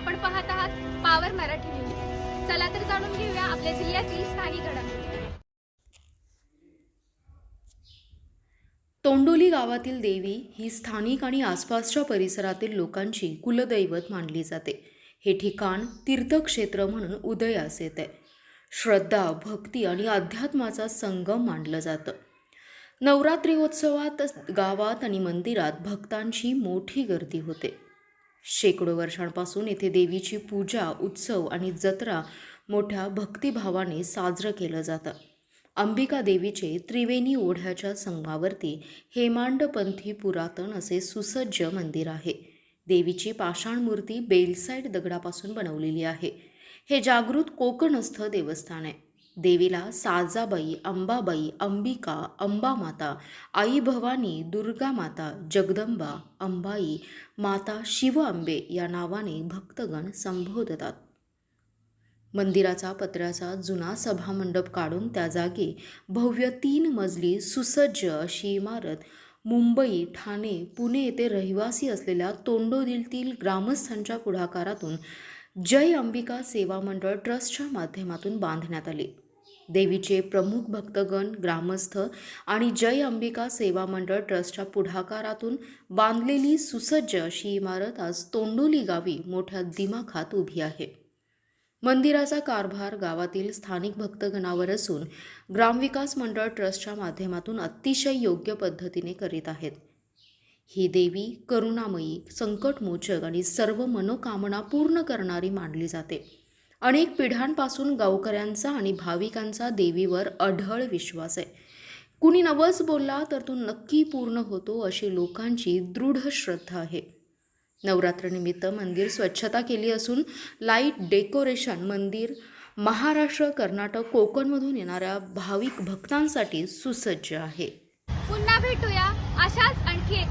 आपण पाहत आहात पावर मराठी न्यूज चला तर जाणून घेऊया आपल्या जिल्ह्यातील स्थानिक घडामोडी. तोंडोली गावातील देवी ही स्थानिक आणि आसपासच्या परिसरातील लोकांची कुलदैवत मानली जाते. हे ठिकाण तीर्थक्षेत्र म्हणून उदयास येते. श्रद्धा भक्ती आणि अध्यात्माचा संगम मानलं जातं. नवरात्रोत्सवात गावात आणि मंदिरात भक्तांची मोठी गर्दी होते. शेकडो वर्षांपासून येथे देवीची पूजा उत्सव आणि जत्रा मोठ्या भक्तिभावाने साजरं केलं जातं. अंबिका देवीचे त्रिवेणी ओढ्याच्या संघावरती हेमांडपंथी पुरातन असे सुसज्ज मंदिर आहे. देवीची पाषाण मूर्ती बेलसाईड दगडापासून बनवलेली आहे. हे जागृत कोकणस्थ देवस्थान आहे. देवीला साजाबाई अंबाबाई अंबिका अंबामाता आई भवानी दुर्गा माता जगदंबा अंबाई माता शिव अंबे या नावाने भक्तगण संबोधतात. मंदिराचा पत्र्याचा जुना सभामंडप काढून त्या जागी भव्य तीन मजली सुसज्ज अशी इमारत मुंबई ठाणे पुणे येथे रहिवासी असलेल्या तोंडोदिलतील ग्रामस्थांच्या पुढाकारातून जय अंबिका सेवा मंडळ ट्रस्टच्या माध्यमातून बांधण्यात आले. देवीचे प्रमुख भक्तगण ग्रामस्थ आणि जय अंबिका सेवा मंडळ ट्रस्टच्या पुढाकारातून बांधलेली सुसज्ज अशी इमारत आज तोंडोली गावी मोठ्या दिमाखात उभी आहे. मंदिराचा कारभार गावातील स्थानिक भक्तगणावर असून ग्रामविकास मंडळ ट्रस्टच्या माध्यमातून अतिशय योग्य पद्धतीने करीत आहेत. ही देवी करुणामयी संकटमोचक आणि सर्व मनोकामना पूर्ण करणारी मानली जाते. अनेक पिढ्यांपासून गावकऱ्यांचा आणि भाविकांचा देवीवर अढळ विश्वास आहे. कुणी नवस बोलला तर तो नक्की पूर्ण होतो अशी लोकांची दृढ श्रद्धा आहे. नवरात्रनिमित्त मंदिर स्वच्छता केली असून लाइट डेकोरेशन मंदिर महाराष्ट्र कर्नाटक कोकणमधून येणाऱ्या भाविक भक्तांसाठी सुसज्ज आहे. पुन्हा भेटूया.